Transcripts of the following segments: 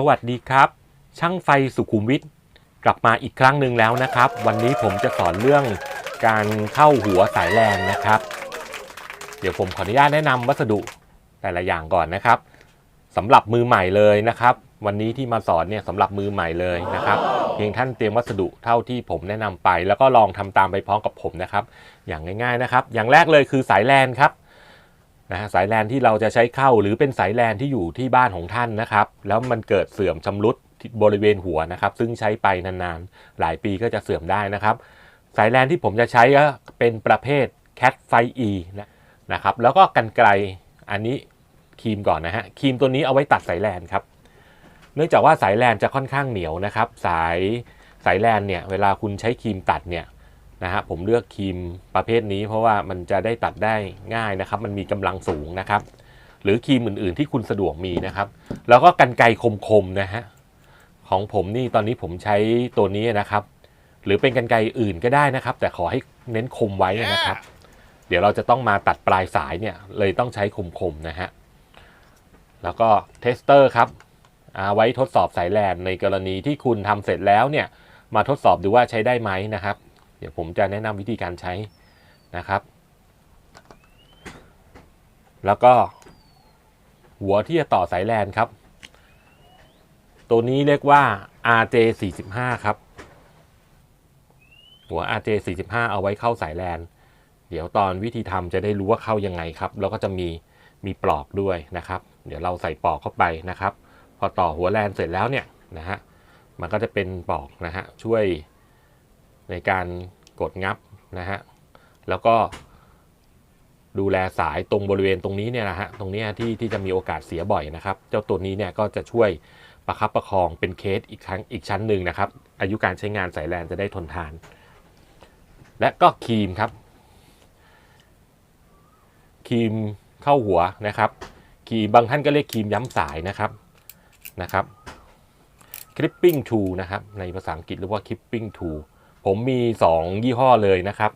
สวัสดีครับ ช่างไฟสุขุมวิทกลับมาอีกครั้งหนึ่งแล้วนะครับ วันนี้ผมจะสอนเรื่องการเข้าหัวสายแลนนะครับ เดี๋ยวผมขออนุญาตแนะนำวัสดุแต่ละอย่างก่อนนะครับสำหรับมือใหม่เลยนะครับ วันนี้ที่มาสอนเนี่ยสำหรับมือใหม่เลยนะครับเพียงท่านเตรียมวัสดุเท่าที่ผมแนะนำไป แล้วก็ลองทำตามไปพร้อมกับผมนะครับ อย่างง่ายๆนะครับ อย่างแรกเลยคือสายแลนครับ นะสายแลนที่เราจะใช้เข้าหรือเป็นสายแลนที่อยู่ที่บ้านของท่านนะครับ แล้วมันเกิดเสื่อมชำรุดบริเวณหัวนะครับ ซึ่งใช้ไปนานๆ หลายปีก็จะเสื่อมได้นะครับ สายแลนที่ผมจะใช้ก็เป็นประเภท Cat ไฟ E นะนะครับ แล้วก็กันไกลอันนี้ครีมก่อนนะฮะครีมตัวนี้เอาไว้ตัดสายแลนครับ เนื่องจากว่าสายแลนจะค่อนข้างเหนียวนะครับ สายสายแลนเนี่ยเวลาคุณใช้ครีมตัดเนี่ย นะฮะผมเลือกครีมประเภทนี้ เพราะว่ามันจะได้ตัดได้ง่ายนะครับ มันมีกำลังสูงนะครับ หรือครีมอื่น ๆ ที่คุณสะดวกมีนะครับ แล้วก็กันไกรคมๆนะฮะของผมนี่ตอนนี้ผมใช้ตัวนี้นะครับ หรือเป็นกันไกรอื่นก็ได้นะครับ แต่ขอให้เน้นคมไว้นะครับ เดี๋ยวเราจะต้องมาตัดปลายสายเนี่ยเลยต้องใช้คมๆนะฮะแล้วก็เทสเตอร์ครับเอาไว้ทดสอบสายแลนในกรณีที่คุณทำเสร็จแล้วเนี่ยมาทดสอบดูว่าใช้ได้ไหมนะครับ เดี๋ยวผมจะแนะนำวิธีการใช้นะครับ แล้วก็หัวที่จะต่อสายแลนครับ ตัวนี้เรียกว่า RJ 45 ครับ หัว RJ 45 เอาไว้เข้าสายแลนเดี๋ยวตอนวิธีทำจะได้รู้ว่าเข้ายังไงครับ แล้วก็จะมีมีปลอกด้วยนะครับ เดี๋ยวเราใส่ปลอกเข้าไปนะครับ พอต่อหัวแลนเสร็จแล้วเนี่ยนะฮะ มันก็จะเป็นปลอกนะฮะช่วย ในการกดงับนะฮะแล้วก็ดูแลสายตรงบริเวณตรงนี้เนี่ยนะฮะตรงนี้ที่ที่จะมีโอกาสเสียบ่อยนะครับ เจ้าตัวนี้เนี่ยก็จะช่วยประคับประคองเป็นเคสอีกครั้งอีกชั้นหนึ่งนะครับ อายุการใช้งานสายแลนจะได้ทนทาน และก็ครีมครับครีมเข้าหัวนะครับครีมบางท่านก็เรียกครีมย้ำสายนะครับนะครับ clipping tool นะครับในภาษาอังกฤษเรียกว่า clipping tool ผมมี 2 ยี่ห้อเลยนะครับ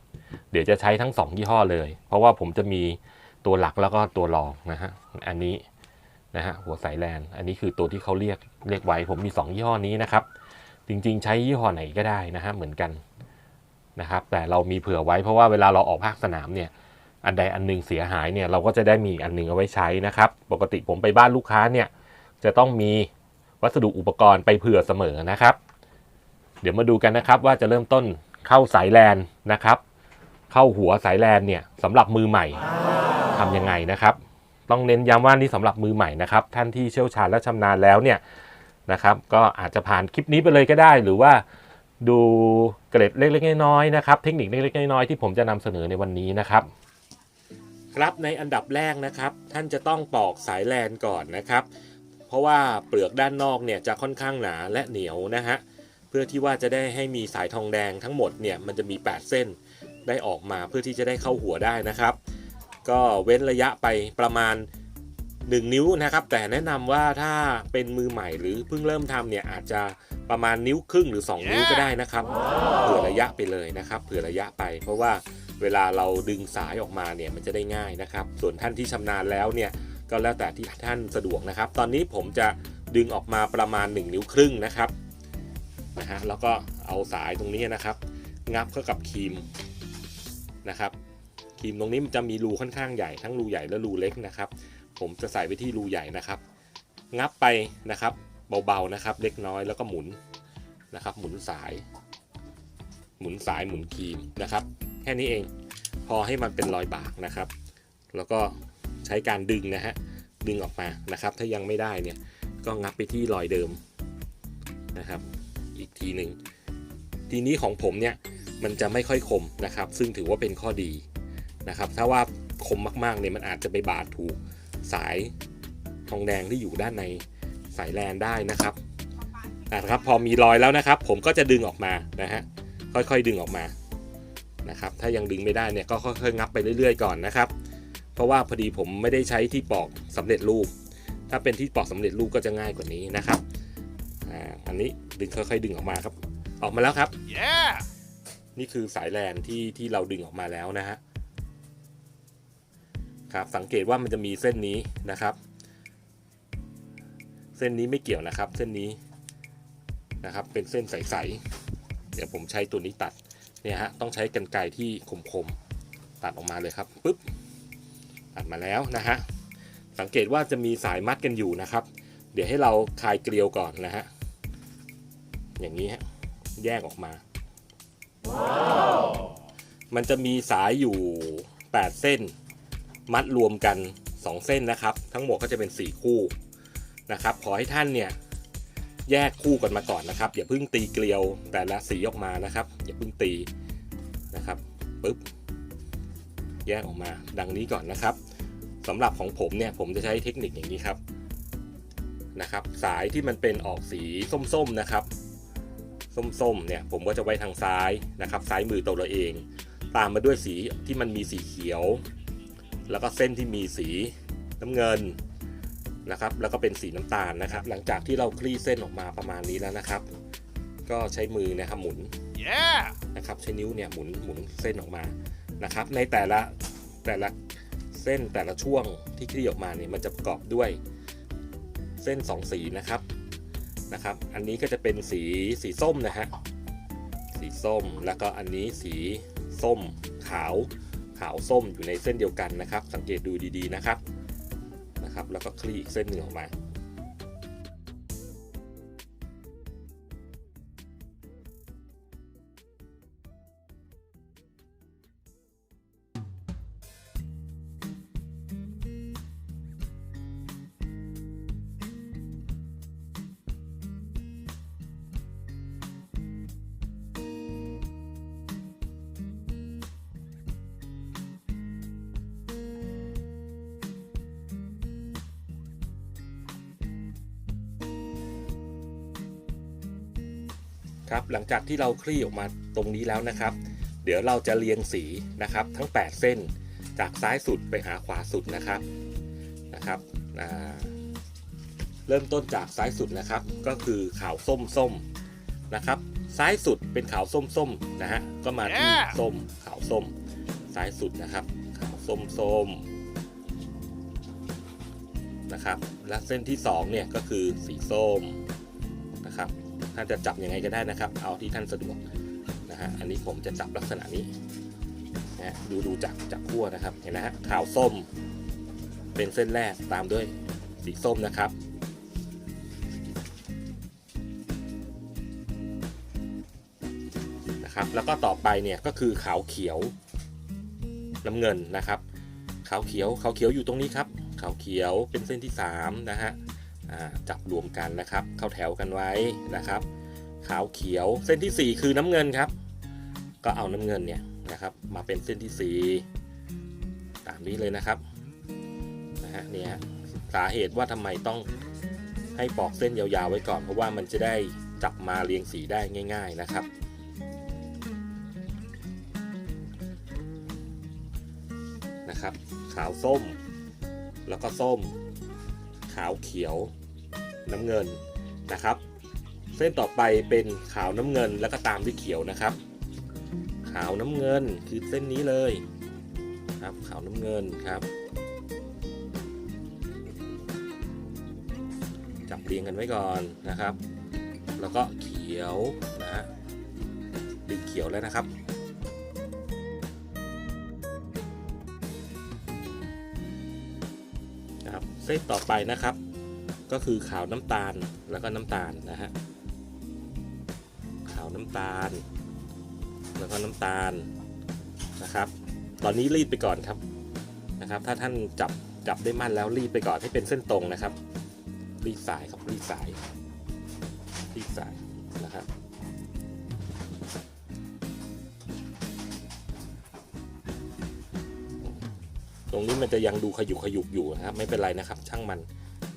เดี๋ยวจะใช้ทั้ง 2 ยี่ห้อเลย เพราะว่าผมจะมีตัวหลักแล้วก็ตัวรองนะฮะอันนี้นะฮะหัวสายแลนอันนี้คือตัวที่เขาเรียกเรียกไว้ ผมมี 2 ยี่ห้อนี้นะครับ จริงๆ ใช้ยี่ห้อไหนก็ได้นะฮะเหมือนกันนะครับ แต่เรามีเผื่อไว้เพราะว่าเวลาเราออกภาคสนามเนี่ยอันใดอันหนึงเสียหายเนี่ยเราก็จะได้มีอันหนึงเอาไว้ใช้นะครับ ปกติผมไปบ้านลูกค้าเนี่ยจะต้องมีวัสดุอุปกรณ์ไปเผื่อเสมอนะครับ เดี๋ยวมาดูกันนะครับว่าจะเริ่มต้นเข้าสายแลนนะครับ เข้าหัวสายแลนเนี่ยสำหรับมือใหม่ทำยังไงนะครับ ต้องเน้นย้ำว่านี่สำหรับมือใหม่นะครับ ท่านที่เชี่ยวชาญและชำนาญแล้วเนี่ยนะครับ ก็อาจจะผ่านคลิปนี้ไปเลยก็ได้ หรือว่าดูเกร็ดเล็กๆน้อยๆนะครับ เทคนิคเล็กๆน้อยๆที่ผมจะนำเสนอในวันนี้นะครับ ครับในอันดับแรกนะครับ ท่านจะต้องปอกสายแลนก่อนนะครับ เพราะว่าเปลือกด้านนอกเนี่ยจะค่อนข้างหนาและเหนียวนะฮะ เพื่อที่ว่าจะได้ให้มีสายทองแดงทั้งหมดเนี่ยมันจะมี 8 เส้นได้ออกมาเพื่อที่จะได้เข้าหัวได้นะครับ ก็เว้นระยะไปประมาณ 1 นิ้วนะครับ แต่แนะนำว่าถ้าเป็นมือใหม่หรือเพิ่งเริ่มทำเนี่ยอาจจะประมาณนิ้วครึ่งหรือ 2 นิ้วก็ได้นะครับ เผื่อระยะไปเลยนะครับเผื่อระยะไป เพราะว่าเวลาเราดึงสายออกมาเนี่ยมันจะได้ง่ายนะครับ ส่วนท่านที่ชำนาญแล้วเนี่ยก็แล้วแต่ที่ท่านสะดวกนะครับ ตอนนี้ผมจะดึงออกมาประมาณ 1 นิ้วครึ่งนะครับ นะฮะแล้วก็เอาสายตรงนี้นะครับ งับเข้ากับครีมนะครับครีมตรงนี้มันจะมีรูค่อนข้างใหญ่ทั้งรูใหญ่และรูเล็กนะครับ ผมจะใส่ไว้ที่รูใหญ่นะครับ งับไปนะครับเบาๆนะครับ เล็กน้อยแล้วก็หมุนนะครับ หมุนสาย หมุนสายหมุนครีมนะครับ แค่นี้เองพอให้มันเป็นรอยบากนะครับ แล้วก็ใช้การดึงนะฮะดึงออกมานะครับ ถ้ายังไม่ได้เนี่ยก็งับไปที่รอยเดิมนะครับ อีกทีหนึ่งทีนี้ของผมเนี่ยมันจะไม่ค่อยคมนะครับ ซึ่งถือว่าเป็นข้อดีนะครับ ถ้าว่าคมมากๆเนี่ยมันอาจจะไปบาดถูกสายทองแดงที่อยู่ด้านในสายแลนได้นะครับนะครับพอมีรอยแล้วนะครับ ผมก็จะดึงออกมานะฮะค่อยๆดึงออกมานะครับ ถ้ายังดึงไม่ได้เนี่ยก็ค่อยๆงับไปเรื่อยๆก่อนนะครับ เพราะว่าพอดีผมไม่ได้ใช้ที่ปอกสำเร็จรูป ถ้าเป็นที่ปอกสำเร็จรูปก็จะง่ายกว่านี้นะครับ อ่าอันนี้ดึงค่อยๆดึงออกมาครับ ออกมาแล้วครับ Yeah! นี่คือสายแลนที่ที่เราดึงออกมาแล้วนะฮะครับสังเกตว่ามันจะมีเส้นนี้นะครับ เส้นนี้ไม่เกี่ยวนะครับ เส้นนี้นะครับ เป็นเส้นใสๆเดี๋ยวผมใช้ตัวนี้ตัดเนี่ยฮะต้องใช้กรรไกรที่คมๆตัดออกมาเลยครับปุ๊บตัดมาแล้วนะฮะสังเกตว่าจะมีสายมัดกันอยู่นะครับ เดี๋ยวให้เราคลายเกลียวก่อนนะฮะ อย่างนี้ฮะแยกออกมามันจะมีสายอยู่ 8 เส้น มัดรวมกัน 2 เส้นนะครับ ทั้งหมดก็จะเป็น 4 คู่นะครับ ขอให้ท่านเนี่ยแยกคู่กันมาก่อนนะครับ อย่าเพิ่งตีเกลียวแต่ละสีออกมานะครับ อย่าเพิ่งตีนะครับปึ๊บแยกออกมา ดังนี้ก่อนนะครับสำหรับของผมเนี่ยผมจะใช้เทคนิคอย่างนี้ครับนะครับ สายที่มันเป็นออกสีส้มๆนะครับ ส้มๆเนี่ยผมก็จะไว้ทางซ้ายนะครับซ้ายมือตัวเราเอง ตามมาด้วยสีที่มันมีสีเขียว แล้วก็เส้นที่มีสีน้ำเงินนะครับแล้วก็เป็นสีน้ำตาลนะครับ หลังจากที่เราคลี่เส้นออกมาประมาณนี้แล้วนะครับ ก็ใช้มือนะครับหมุน Yeah! นะครับใช้นิ้วเนี่ยหมุนหมุนเส้นออกมานะครับ ในแต่ละแต่ละเส้นแต่ละช่วงที่คลี่ออกมาเนี่ยมันจะประกอบด้วยเส้นสองสีนะครับ นะครับ อันนี้ก็จะเป็นสีสีส้มนะฮะ สีส้มแล้วก็อันนี้สีส้มขาวขาวส้มอยู่ในเส้นเดียวกันนะครับ สังเกตดูดีๆนะครับนะครับ แล้วก็คลี่อีกเส้นหนึ่งออกมา ครับหลังจากที่เราคลี่ออกมาตรงนี้แล้วนะครับ เดี๋ยวเราจะเรียงสีนะครับทั้ง 8 เส้นจากซ้ายสุดไปหาขวาสุดนะครับนะครับอ่าเริ่มต้นจากซ้ายสุดนะครับ ก็คือขาวส้มส้มนะครับ ซ้ายสุดเป็นขาวส้มส้มนะฮะก็มาที่ Yeah! ส้มขาวส้ม ซ้ายสุดนะครับ ขาวส้มส้มนะครับ และเส้นที่สองเนี่ยก็คือสีส้มนะครับ ท่านจะจับยังไงก็ได้นะครับ เอาที่ท่านสะดวกนะฮะอันนี้ผมจะจับลักษณะนี้นะฮะดูดูจากจากขั้วนะครับเห็นนะฮะขาวส้ม เป็นเส้นแรกตามด้วยสีส้มนะครับนะครับ แล้วก็ต่อไปเนี่ยก็คือขาวเขียวน้ำเงินนะครับขาวเขียวขาวเขียวอยู่ตรงนี้ครับขาวเขียวเป็นเส้นที่สามนะฮะ จับรวมกันนะครับ เข้าแถวกันไว้นะครับ ขาวเขียวเส้นที่ 4 คือน้ำเงินครับ ก็เอาน้ำเงินเนี่ยนะครับ มาเป็นเส้นที่ 4 ตามนี้เลยนะครับนะฮะเนี่ยฮะสาเหตุว่าทำไมต้องให้ปอกเส้นยาวๆไว้ก่อน เพราะว่ามันจะได้จับมาเรียงสีได้ง่าย ๆนะครับนะครับขาวส้ม แล้วก็ส้ม ขาวเขียว น้ำเงินนะครับ เส้นต่อไปเป็นขาวน้ำเงินแล้วก็ตามด้วยเขียวนะครับ ขาวน้ำเงินคือเส้นนี้เลยครับขาวน้ำเงินครับจับเรียงกันไว้ก่อนนะครับ แล้วก็เขียวนะฮะดึงเขียวแล้วนะครับนะครับเส้นต่อไปนะครับ ก็คือขาวน้ำตาลแล้วก็น้ำตาลนะฮะขาวน้ำตาล แล้วก็น้ำตาลนะครับ ตอนนี้รีดไปก่อนครับนะครับ ถ้าท่านจับจับได้มั่นแล้วรีดไปก่อนให้เป็นเส้นตรงนะครับ รีดสายครับรีดสาย รีดสายนะครับตรงนี้มันจะยังดูขยุกขยุกอยู่นะครับ ไม่เป็นไรนะครับ ช่างมัน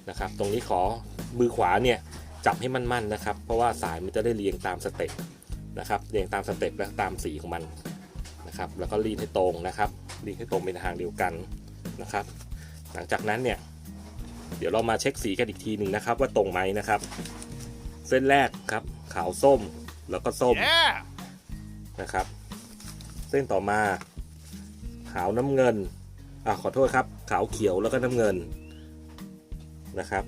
นะครับ ตรงนี้ขอมือขวาเนี่ยจับให้มั่นๆนะครับ เพราะว่าสายมันจะได้เรียงตามสเต็ปนะครับ เรียงตามสเต็ปและตามสีของมันนะครับ แล้วก็รีดให้ตรงนะครับ รีดให้ตรงเป็นทางเดียวกันนะครับ หลังจากนั้นเนี่ย เดี๋ยวเรามาเช็คสีกันอีกทีหนึ่งนะครับ ว่าตรงไหมนะครับ เส้นแรกครับขาวส้มแล้วก็ส้ม Yeah! นะครับ เส้นต่อมา ขาวน้ำเงินอ่าขอโทษครับ ขาวเขียวแล้วก็น้ำเงิน นะครับ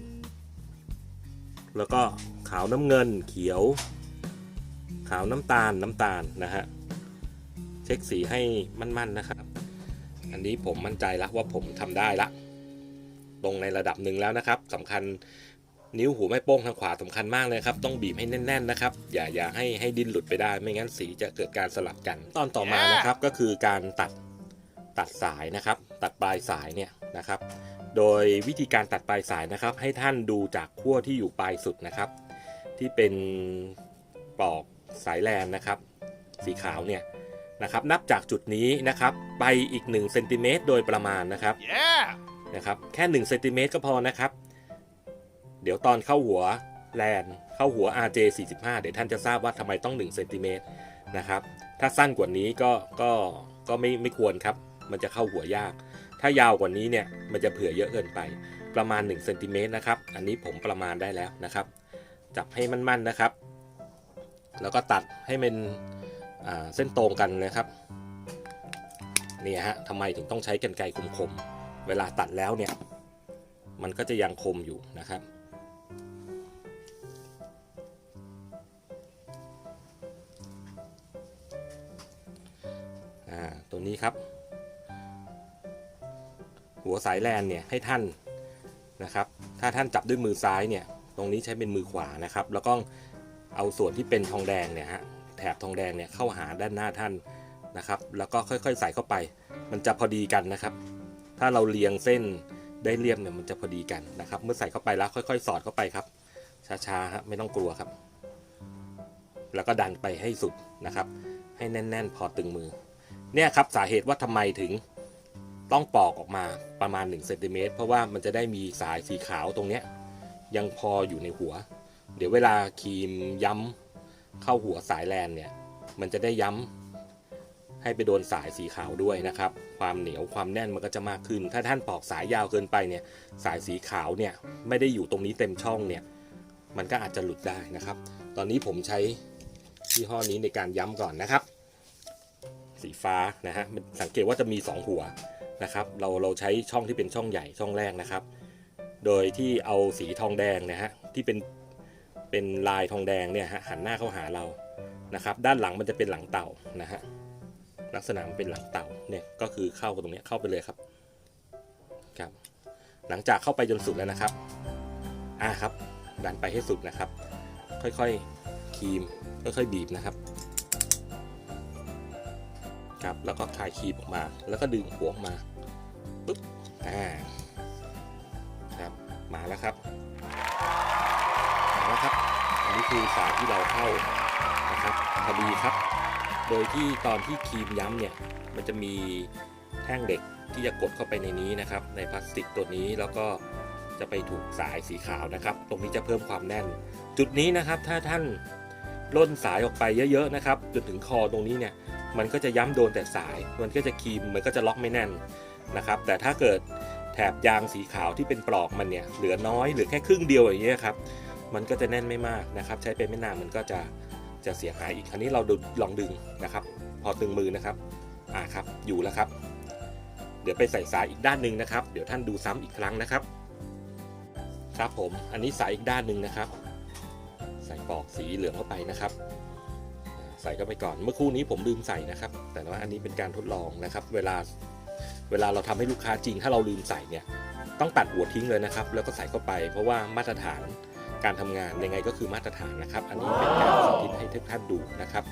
แล้วก็ขาวน้ำเงินเขียว ขาวน้ำตาลน้ำตาลนะฮะเช็คสีให้มั่นๆนะครับ อันนี้ผมมั่นใจแล้วว่าผมทำได้ละตรงในระดับหนึ่งแล้วนะครับสำคัญนิ้วหูไม่โป้งทางขวาสำคัญมากเลยครับต้องบีบให้แน่น ๆนะครับ อย่าอย่าให้ให้ดิ้นหลุดไปได้ ไม่งั้นสีจะเกิดการสลับกัน ตอนต่อมานะครับก็คือการตัดตัดสายนะครับ ตัดปลายสายเนี่ยนะครับ โดยวิธีการตัดปลายสายนะครับ ให้ท่านดูจากขั้วที่อยู่ปลายสุดนะครับ ที่เป็นปลอกสายแลนนะครับ สีขาวเนี่ยนะครับ นับจากจุดนี้นะครับ ไปอีก1เซนติเมตรโดยประมาณนะครับ Yeah! นะครับแค่1เซนติเมตรก็พอนะครับ เดี๋ยวตอนเข้าหัวแลนเข้าหัว RJ 45 เดี๋ยวท่านจะทราบว่าทำไมต้อง1เซนติเมตรนะครับ ถ้าสั้นกว่านี้ก็ก็ก็ไม่ไม่ควรครับ มันจะเข้าหัวยาก ถ้ายาวกว่านี้เนี่ยมันจะเผื่อเยอะเกินไป ประมาณ1เซนติเมตรนะครับ อันนี้ผมประมาณได้แล้วนะครับ จับให้มั่นๆนะครับ แล้วก็ตัดให้เป็นเส้นตรงกันนะครับนี่ฮะทำไมถึงต้องใช้กรรไกรคมๆ เวลาตัดแล้วเนี่ย มันก็จะยังคมอยู่นะครับอ่าตัวนี้ครับ หัวสายแลนเนี่ยให้ท่านนะครับ ถ้าท่านจับด้วยมือซ้ายเนี่ย ตรงนี้ใช้เป็นมือขวานะครับ แล้วก็เอาส่วนที่เป็นทองแดงเนี่ยฮะแถบทองแดงเนี่ยเข้าหาด้านหน้าท่านนะครับ แล้วก็ค่อยๆใส่เข้าไป มันจะพอดีกันนะครับ ถ้าเราเรียงเส้นได้เรียบเนี่ยมันจะพอดีกันนะครับ เมื่อใส่เข้าไปแล้วค่อย ๆ สอดเข้าไปครับช้าๆฮะไม่ต้องกลัวครับ แล้วก็ดันไปให้สุดนะครับ ให้แน่น ๆ พอตึงมือ เนี่ยครับสาเหตุว่าทำไมถึง ต้องปอกออกมาประมาณ1เซนติเมตรเพราะว่ามันจะได้มีสายสีขาวตรงเนี้ยยังพออยู่ในหัว เดี๋ยวเวลาครีมย้ำเข้าหัวสายแลนเนี่ย มันจะได้ย้ำให้ไปโดนสายสีขาวด้วยนะครับ ความเหนียวความแน่นมันก็จะมากขึ้น ถ้าท่านปอกสายยาวเกินไปเนี่ย สายสีขาวเนี่ยไม่ได้อยู่ตรงนี้เต็มช่องเนี่ย มันก็อาจจะหลุดได้นะครับ ตอนนี้ผมใช้ยี่ห้อนี้ในการย้ำก่อนนะครับ สีฟ้านะฮะสังเกตว่าจะมี 2 หัว นะครับเราเราใช้ช่องที่เป็นช่องใหญ่ช่องแรกนะครับ โดยที่เอาสีทองแดงนะฮะที่เป็นเป็นลายทองแดงเนี่ยฮะหันหน้าเข้าหาเรานะครับ ด้านหลังมันจะเป็นหลังเต่านะฮะลักษณะมันเป็นหลังเต่าเนี่ยก็คือเข้าตรงนี้เข้าไปเลยครับครับ หลังจากเข้าไปจนสุดแล้วนะครับอ่าครับดันไปให้สุดนะครับ ค่อยๆครีมค่อยๆบีบนะครับ ครับแล้วก็คลายครีมออกมา แล้วก็ดึงหัวออกมาปุ๊บอ่าครับมาแล้วครับมาแล้วครับอันนี้คือสายที่เราเข้านะครับพอดีครับ โดยที่ตอนที่ครีมย้ำเนี่ยมันจะมีแท่งเหล็กที่จะกดเข้าไปในนี้นะครับ ในพลาสติกตัวนี้แล้วก็จะไปถูกสายสีขาวนะครับ ตรงนี้จะเพิ่มความแน่น จุดนี้นะครับถ้าท่านล่นสายออกไปเยอะๆนะครับจนถึงคอตรงนี้เนี่ย มันก็จะย้ำโดนแต่สาย มันก็จะครีมมันก็จะล็อกไม่แน่นนะครับ แต่ถ้าเกิดแถบยางสีขาวที่เป็นปลอกมันเนี่ยเหลือน้อยเหลือแค่ครึ่งเดียวอย่างเงี้ยครับ มันก็จะแน่นไม่มากนะครับ ใช้ไปไม่นานมันก็จะจะเสียหายอีกคราวนี้เราดูลองดึงนะครับ พอตึงมือนะครับอ่าครับอยู่แล้วครับ เดี๋ยวไปใส่สายอีกด้านหนึ่งนะครับ เดี๋ยวท่านดูซ้ำอีกครั้งนะครับ ครับผมอันนี้สายอีกด้านหนึ่งนะครับ ใส่ปลอกสีเหลืองเข้าไปนะครับ ใส่เข้าไปก่อน เมื่อครู่นี้ผมลืมใส่นะครับ แต่ว่าอันนี้เป็นการทดลองนะครับ เวลาเวลาเราทำให้ลูกค้าจริง ถ้าเราลืมใส่เนี่ยต้องตัดหัวทิ้งเลยนะครับ แล้วก็ใส่เข้าไป เพราะว่ามาตรฐานการทำงานยังไงก็คือมาตรฐานนะครับ อันนี้เป็นการสาธิตให้ทุกท่านดูนะครับ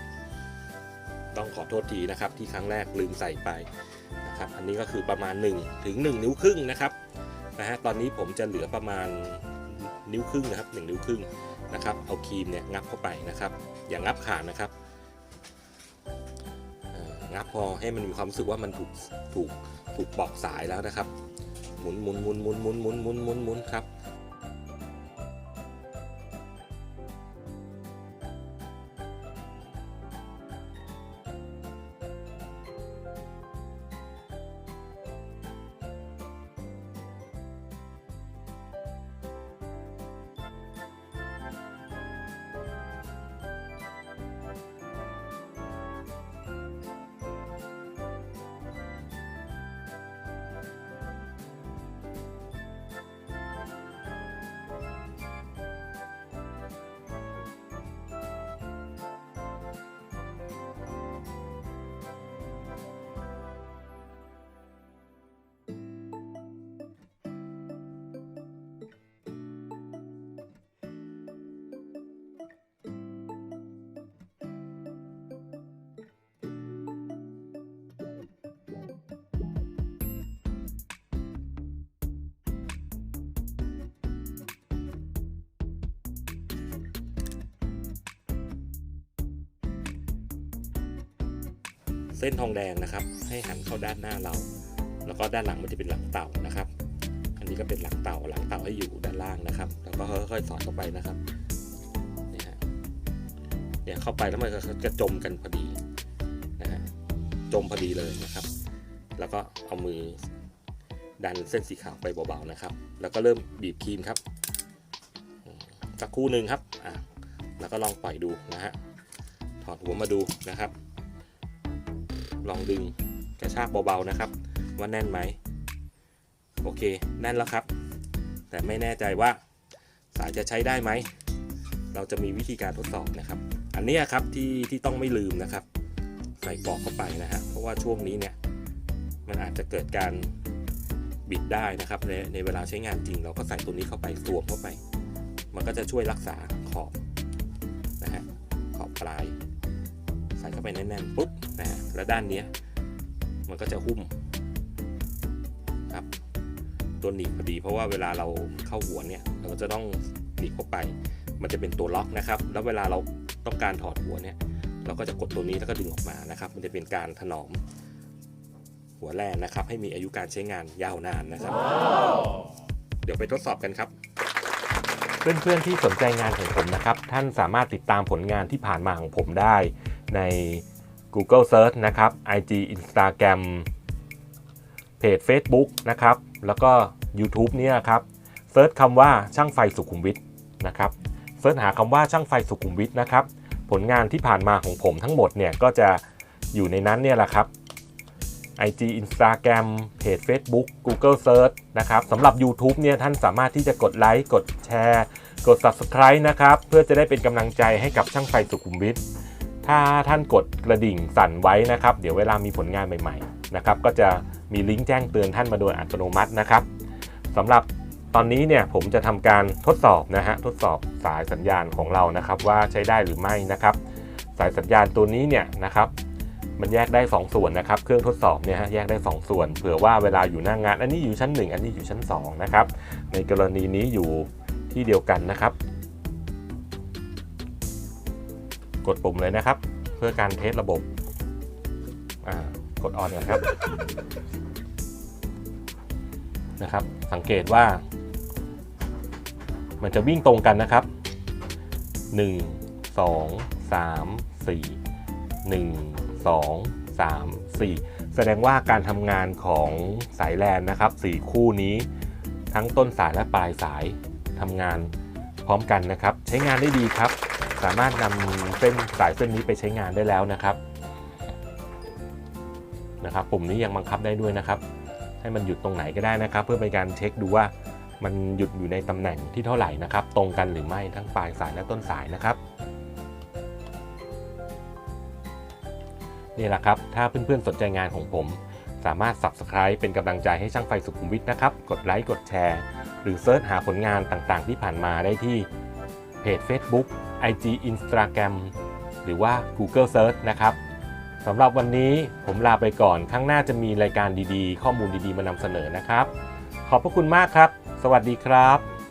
ต้องขอโทษทีนะครับ ที่ครั้งแรกลืมใส่ไปนะครับ อันนี้ก็คือประมาณ 1 ถึง 1 นิ้วครึ่งนะครับนะฮะตอนนี้ผมจะเหลือประมาณนิ้วครึ่งนะครับ 1 นิ้วครึ่งนะครับ เอาครีมเนี่ยงับเข้าไปนะครับ อย่างงับขาดนะครับ งับพอให้มันมีความรู้สึกว่ามันถูกถูกถูกปอกสายแล้วนะครับ หมุนหมุนหมุนหมุนหมุนหมุนหมุนหมุนหมุนครับ ส้นทองแดงนะครับ ให้หันเข้าด้านหน้าเรา แล้วก็ด้านหลังมันจะเป็นหลังเต่านะครับ อันนี้ก็เป็นหลังเต่าหลังเต่าให้อยู่ด้านล่างนะครับ แล้วก็ค่อยๆสอดเข้าไปนะครับนี่ฮะเนี่ยเข้าไปแล้วมันก็จะจมกันพอดีนะฮะจมพอดีเลยนะครับ แล้วก็เอามือดันเส้นสีขาวไปเบาๆนะครับ แล้วก็เริ่มบีบครีมครับสักคู่หนึ่งครับอะแล้วก็ลองปล่อยดูนะฮะถอดหัวมาดูนะครับ ลองดึงกระชากเบาๆนะครับ ว่าแน่นไหมโอเค แน่นแล้วครับ แต่ไม่แน่ใจว่าสายจะใช้ได้ไหม เราจะมีวิธีการทดสอบนะครับ อันนี้ครับที่ที่ต้องไม่ลืมนะครับ ใส่ปลอกเข้าไปนะฮะเพราะว่าช่วงนี้เนี่ยมันอาจจะเกิดการบิดได้นะครับในในเวลาใช้งานจริง เราก็ใส่ตัวนี้เข้าไปสวมเข้าไป มันก็จะช่วยรักษาขอบนะฮะขอบปลาย ใส่เข้าไปแน่นๆปุ๊บ นะแล้วด้านเนี้ยมันก็จะหุ้มครับตัวหนีบพอดีเพราะว่าเวลาเราเข้าหัวเนี่ย เราจะต้องหนีบเข้าไป มันจะเป็นตัวล็อกนะครับ แล้วเวลาเราต้องการถอดหัวเนี่ย เราก็จะกดตัวนี้แล้วก็ดึงออกมานะครับ มันจะเป็นการถนอมหัวแล่นนะครับ ให้มีอายุการใช้งานยาวนานนะครับ เดี๋ยวไปทดสอบกันครับ เพื่อนๆที่สนใจงานของผมนะครับ ท่านสามารถติดตามผลงานที่ผ่านมาของผมได้ใน Google Search นะครับ IG Instagram เพจ Facebook นะครับ แล้วก็ YouTube เนี่ยครับเซิร์ชคำว่าช่างไฟสุขุมวิทนะครับเซิร์ชหาคำว่าช่างไฟสุขุมวิทนะครับ ผลงานที่ผ่านมาของผมทั้งหมดเนี่ยก็จะอยู่ในนั้นเนี่ยแหละครับ IG Instagram เพจ Facebook Google Search นะครับสำหรับ YouTube เนี่ยท่านสามารถที่จะกดไลค์ กดแชร์ กด Subscribe นะครับ เพื่อจะได้เป็นกำลังใจให้กับช่างไฟสุขุมวิท ถ้าท่านกดกระดิ่งสั่นไว้นะครับ เดี๋ยวเวลามีผลงานใหม่ๆนะครับก็จะมีลิงก์แจ้งเตือนท่านมาโดยอัตโนมัตินะครับสำหรับตอนนี้เนี่ยผมจะทำการทดสอบนะฮะทดสอบสายสัญญาณของเรานะครับ ว่าใช้ได้หรือไม่นะครับ สายสัญญาณตัวนี้เนี่ยนะครับ มันแยกได้ 2 ส่วนนะครับ เครื่องทดสอบเนี่ยฮะแยกได้ 2 ส่วน เผื่อว่าเวลาอยู่หน้างาน อันนี้อยู่ชั้น 1 อันนี้อยู่ชั้น2นะครับในกรณีนี้อยู่ที่เดียวกันนะครับ กดปุ่มเลยนะครับ เพื่อการเทสระบบกดออนก่อนครับนะครับ สังเกตว่า มันจะวิ่งตรงกันนะครับ 1 2 3 4 1 2 3 4 แสดงว่าการทำงานของสายแลนนะครับ 4 คู่นี้ทั้งต้นสายและปลายสายทำงานพร้อมกันนะครับ ใช้งานได้ดีครับ สามารถนำเส้นสายเส้นนี้ไปใช้งานได้แล้วนะครับนะครับปุ่มนี้ยังบังคับได้ด้วยนะครับ ให้มันหยุดตรงไหนก็ได้นะครับ เพื่อเป็นการเช็คดูว่ามันหยุดอยู่ในตำแหน่งที่เท่าไหร่นะครับ ตรงกันหรือไม่ทั้งปลายสายและต้นสายนะครับนี่แหละครับ ถ้าเพื่อนๆสนใจงานของผม สามารถ Subscribe เป็นกำลังใจให้ช่างไฟสุขุมวิทนะครับ กดไลค์กดแชร์ หรือเซิร์ชหาผลงานต่างๆ ที่ผ่านมาได้ที่เพจ Facebook IG Instagram หรือว่า Google Search นะครับสำหรับวันนี้ผมลาไปก่อน ข้างหน้าจะมีรายการดีๆ ข้อมูลดีๆ มานำเสนอนะครับ ขอบพระคุณมากครับ สวัสดีครับ